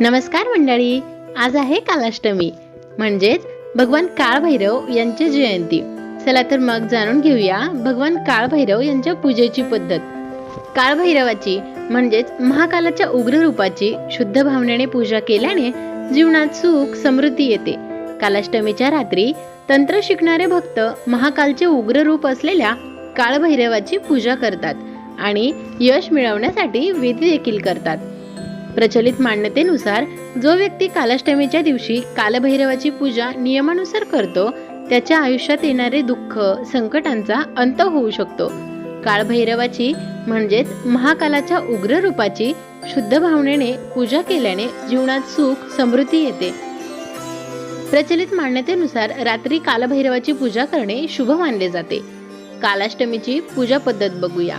नमस्कार मंडळी आज आहे कालाष्टमी. म्हणजेच भगवान काळभैरव यांची जयंती. चला तर मग जाणून घेऊया भगवान काळभैरव यांच्या पूजेची पद्धत. काळभैरवाची म्हणजेच महाकालाच्या उग्र रूपाची शुद्ध भावनेने पूजा केल्याने जीवनात सुख समृद्धी येते. कालाष्टमीच्या रात्री तंत्र शिकणारे भक्त महाकालचे उग्र रूप असलेल्या काळभैरवाची पूजा करतात आणि यश मिळवण्यासाठी विधी देखील करतात. प्रचलित मान्यतेनुसार जो व्यक्ती कालाष्टमीच्या दिवशी कालभैरवाची पूजा नियमानुसार करतो त्याच्या आयुष्यात येणारे दुःख संकटांचा अंत होऊ शकतो. काळभैरवाची म्हणजेच महाकालाच्या उग्र रूपाची शुद्ध भावनेने पूजा केल्याने जीवनात सुख समृद्धी येते. प्रचलित मान्यतेनुसार रात्री कालभैरवाची पूजा करणे शुभ मानले जाते. कालाष्टमीची पूजा पद्धत बघूया.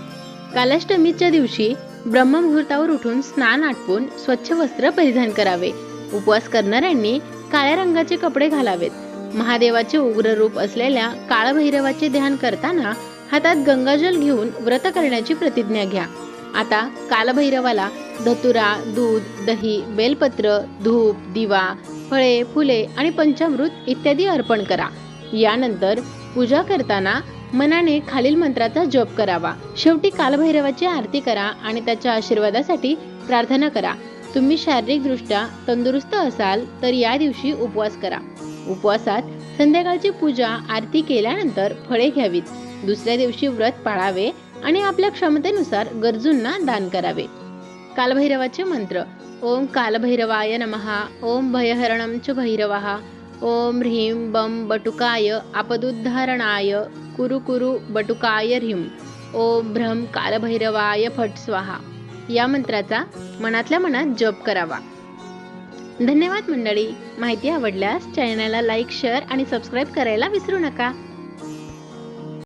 कालाष्टमीच्या दिवशी ब्रह्ममुहूर्तावर उठून स्नान आटपून स्वच्छ वस्त्र परिधान करावे. उपवास करणाऱ्यांनी काळ्या रंगाचे कपडे घालावेत. महादेवाचे उग्र रूप असलेल्या काळभैरवाचे ध्यान करताना हातात गंगाजल घेऊन व्रत करण्याची प्रतिज्ञा घ्या. आता कालभैरवाला धतुरा दूध दही बेलपत्र धूप दिवा फळे फुले आणि पंचामृत इत्यादी अर्पण करा. यानंतर पूजा करताना मनाने खालील मंत्राचा जप करावा. शेवटी कालभैरवाची आरती करा आणि त्याच्या आशीर्वादासाठी प्रार्थना करा. तुम्ही शारीरिकदृष्ट्या तंदुरुस्त असाल तर या दिवशी उपवास करा. उपवासात संध्याकाळची पूजा आरती केल्यानंतर फळे घ्यावीत. दुसऱ्या दिवशी व्रत पाळावे आणि आपल्या क्षमतेनुसार गरजूंना दान करावे. कालभैरवाचे मंत्र ओम कालभैरवाय नमः ओम भयहरणं च भैरवहा ओम ह्रीं बम बटुकाय आपदुद्धारणाय कुरु कुरु बटुकाय ह्रीम ओम भ्रम कालभैरवाय फट स्वाहा. या मंत्राचा मनातल्या मनात जप करावा. धन्यवाद मंडळी. माहिती आवडल्यास चॅनलला लाईक शेअर आणि सबस्क्राईब करायला विसरू नका.